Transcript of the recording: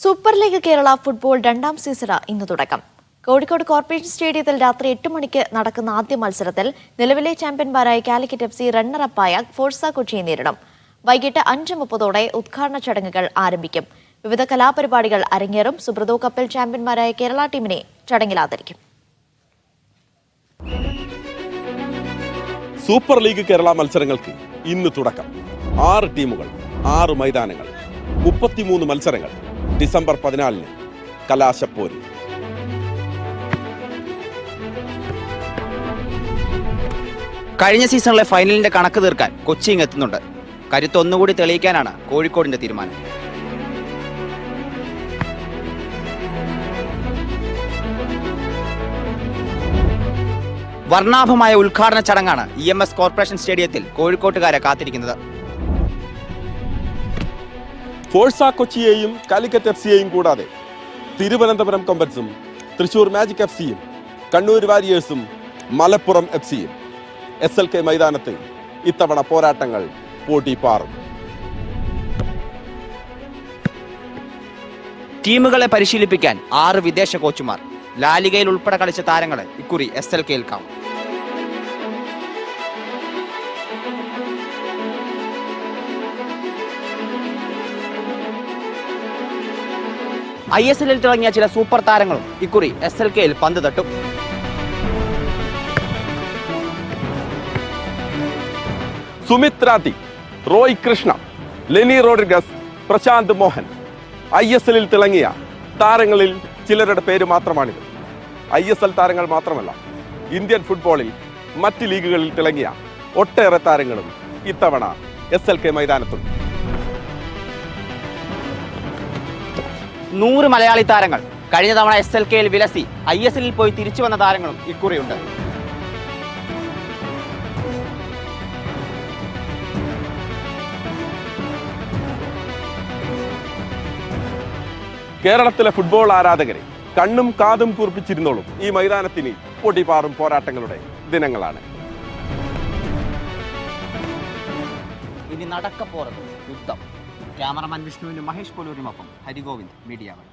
Super league Kerala football രണ്ടാം season ഇന്ന് തുടക്കം. കോഴിക്കോട് കോർപ്പറേഷൻ സ്റ്റേഡിയത്തിൽ രാത്രി എട്ട് മണിക്ക് നടക്കുന്ന ആദ്യ മത്സരത്തിൽ നിലവിലെ ചാമ്പ്യന്മാരായ കാലിക്കറ്റ് എഫ് സി റണ്ണറപ്പായ ഫോഴ്സ കൊച്ചിയെ നേരിടും. വൈകിട്ട് അഞ്ച് മുപ്പതോടെ ഉദ്ഘാടന ചടങ്ങുകൾ ആരംഭിക്കും. വിവിധ കലാപരിപാടികൾ അരങ്ങേറും. സുബ്രതോ കപ്പിൽ ചാമ്പ്യന്മാരായ കേരള ടീമിനെ ചടങ്ങിൽ ആദരിക്കും. സൂപ്പർ ലീഗ് കേരള മത്സരങ്ങൾക്ക് ഇന്ന് തുടക്കം. ആറ് ടീമുകൾ ആറ് മൈതാനങ്ങൾ മുപ്പത്തിമൂന്ന് മത്സരങ്ങൾ ഡിസംബർ പതിനാലിന് കലാശപ്പോര്. കഴിഞ്ഞ സീസണിലെ ഫൈനലിന്റെ കണക്ക് തീർക്കാൻ കൊച്ചി എത്തുന്നുണ്ട്. കരുത്ത് ഒന്നുകൂടി തെളിയിക്കാനാണ് കോഴിക്കോടിന്റെ തീരുമാനം. വർണാഭമായ ഉദ്ഘാടന ചടങ്ങാണ് ഇ എം എസ് കോർപ്പറേഷൻ സ്റ്റേഡിയത്തിൽ കോഴിക്കോട്ടുകാരെ കാത്തിരിക്കുന്നത്. ഫോഴ്സ കൊച്ചിയെയും കാലിക്കറ്റ് എഫ് സിയെയും കൂടാതെ തിരുവനന്തപുരം കൊമ്പൻസും തൃശൂർ മാജിക് എഫ് സിയും കണ്ണൂർ വാരിയേഴ്സും മലപ്പുറം എഫ് സിയും എസ് എൽ കെ മൈതാനത്ത് ഇത്തവണ പോരാട്ടങ്ങൾ പോട്ടിപ്പാറും. ടീമുകളെ പരിശീലിപ്പിക്കാൻ ആറ് വിദേശ കോച്ചുമാർ. ലാലികയിൽ ഉൾപ്പെടെ കളിച്ച താരങ്ങളെ ഇക്കുറി എസ് എൽ കെയിൽ കാണും ഐ എസ് എല്ലിൽ തിളങ്ങിയ ചില സൂപ്പർ താരങ്ങളും ഇക്കുറി എസ് എൽ കെയിൽ പന്ത് തട്ടും. സുമിത് റാത്തി റോയ് കൃഷ്ണ ലെനി റോഡ്രിഗസ് പ്രശാന്ത് മോഹൻ. ഐ എസ് എല്ലിൽ തിളങ്ങിയ താരങ്ങളിൽ ചിലരുടെ പേര് മാത്രമാണിത്. ഐ എസ് എൽ താരങ്ങൾ മാത്രമല്ല ഇന്ത്യൻ ഫുട്ബോളിൽ മറ്റ് ലീഗുകളിൽ തിളങ്ങിയ ഒട്ടേറെ താരങ്ങളും ഇത്തവണ എസ് എൽ കെ മൈതാനത്തുണ്ട്. നൂറ് മലയാളി താരങ്ങൾ. കഴിഞ്ഞ തവണ എസ് എൽ കെയിൽ വിലസി ഐ എസ് എല്ലിൽ പോയി തിരിച്ചു വന്ന താരങ്ങളും ഇക്കുറിയുണ്ട്. കേരളത്തിലെ ഫുട്ബോൾ ആരാധകരെ കണ്ണും കാതും കൂർപ്പിച്ചിരുന്നോളും ഈ മൈതാനത്തിന് പൊടിപാറും പോരാട്ടങ്ങളുടെ ദിനങ്ങളാണ്. ഇനി നടക്കപ്പോറത് യുദ്ധം. ക്യാമറമാൻ വിഷ്ണുവിനും മഹേഷ് പോലൂരിനൊപ്പം ഹരിഗോവിന്ദ് മീഡിയ വൺ